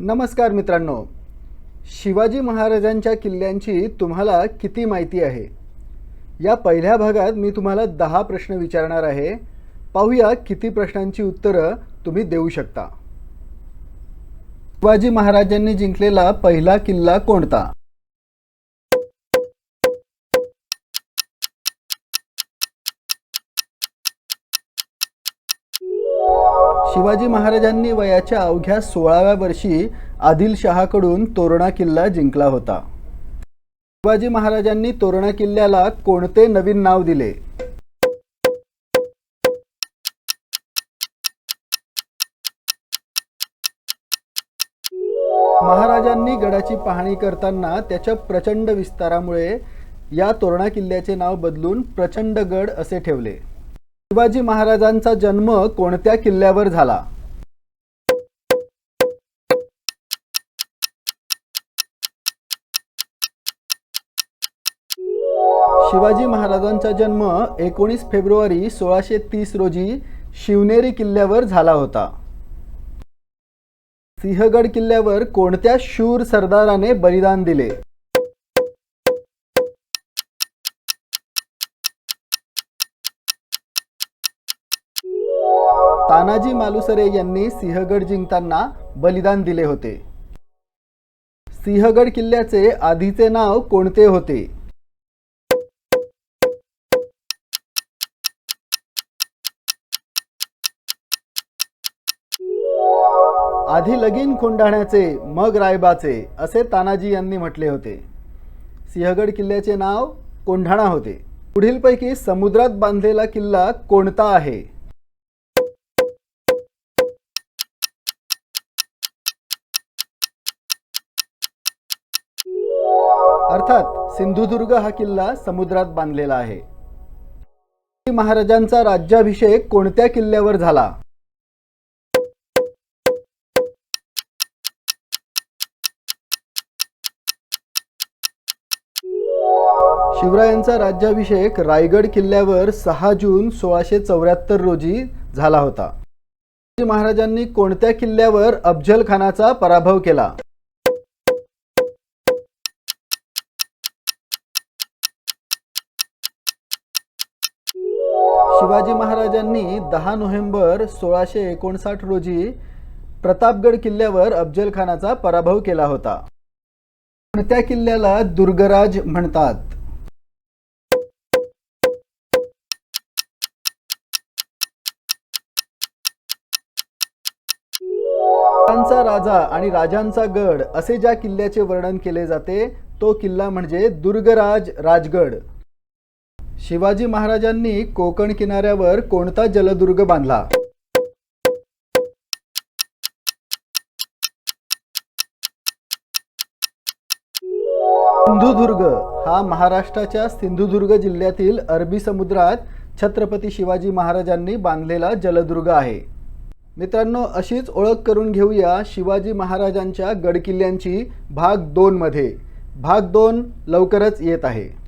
नमस्कार मित्रांनो. शिवाजी महाराजांच्या किल्ल्यांची तुम्हाला किती माहिती आहे? या पहिल्या भागात मी तुम्हाला दहा प्रश्न विचारणार आहे. पाहूया किती प्रश्नांची उत्तरं तुम्ही देऊ शकता. शिवाजी महाराजांनी जिंकलेला पहिला किल्ला कोणता? शिवाजी महाराजांनी वयाच्या अवघ्या सोळाव्या वर्षी आदिलशहाकडून तोरणा किल्ला जिंकला होता. शिवाजी महाराजांनी तोरणा किल्ल्याला कोणते नवीन नाव दिले? महाराजांनी गडाची पाहणी करताना त्याच्या प्रचंड विस्तारामुळे या तोरणा किल्ल्याचे नाव बदलून प्रचंड गड असे ठेवले. शिवाजी महाराजांचा जन्म कोणत्या किल्ल्यावर झाला? शिवाजी महाराजांचा जन्म एकोणीस फेब्रुवारी सोळाशे तीस रोजी शिवनेरी किल्ल्यावर झाला होता. सिंहगड किल्ल्यावर कोणत्या शूर सरदाराने बलिदान दिले? तानाजी मालुसरे यांनी सिंहगड जिंकताना बलिदान दिले होते. सिंहगड किल्ल्याचे आधीचे नाव कोणते होते? आधी लगीन खोंडाण्याचे मग रायबाचे असे तानाजी यांनी म्हटले होते. सिंहगड किल्ल्याचे नाव कोंढाणा होते. पुढीलपैकी समुद्रात बांधलेला किल्ला कोणता आहे? अर्थात सिंधुदुर्ग हा किल्ला समुद्रात बांधलेला आहे. महाराजांचा राज्याभिषेक कोणत्या किल्ल्यावर झाला? शिवरायांचा राज्याभिषेक रायगड किल्ल्यावर सहा जून सोळाशे चौऱ्याहत्तर रोजी झाला होता. महाराजांनी कोणत्या किल्ल्यावर अफजल खानाचा पराभव केला? शिवाजी महाराजांनी दहा नोव्हेंबर सोळाशे एकोणसाठ रोजी प्रतापगड किल्ल्यावर अफजल खानाचा पराभव केला होता. त्या किल्ल्याला दुर्गराज म्हणतात. राजांचा राजा आणि राजांचा गड असे ज्या किल्ल्याचे वर्णन केले जाते तो किल्ला म्हणजे दुर्गराज राजगड. शिवाजी महाराजांनी कोकण किनाऱ्यावर कोणता जलदुर्ग बांधला? सिंधुदुर्ग हा महाराष्ट्राच्या सिंधुदुर्ग जिल्ह्यातील अरबी समुद्रात छत्रपती शिवाजी महाराजांनी बांधलेला जलदुर्ग आहे. मित्रांनो अशीच ओळख करून घेऊया शिवाजी महाराजांच्या गडकिल्ल्यांची भाग दोनमध्ये भाग दोन लवकरच येत आहे.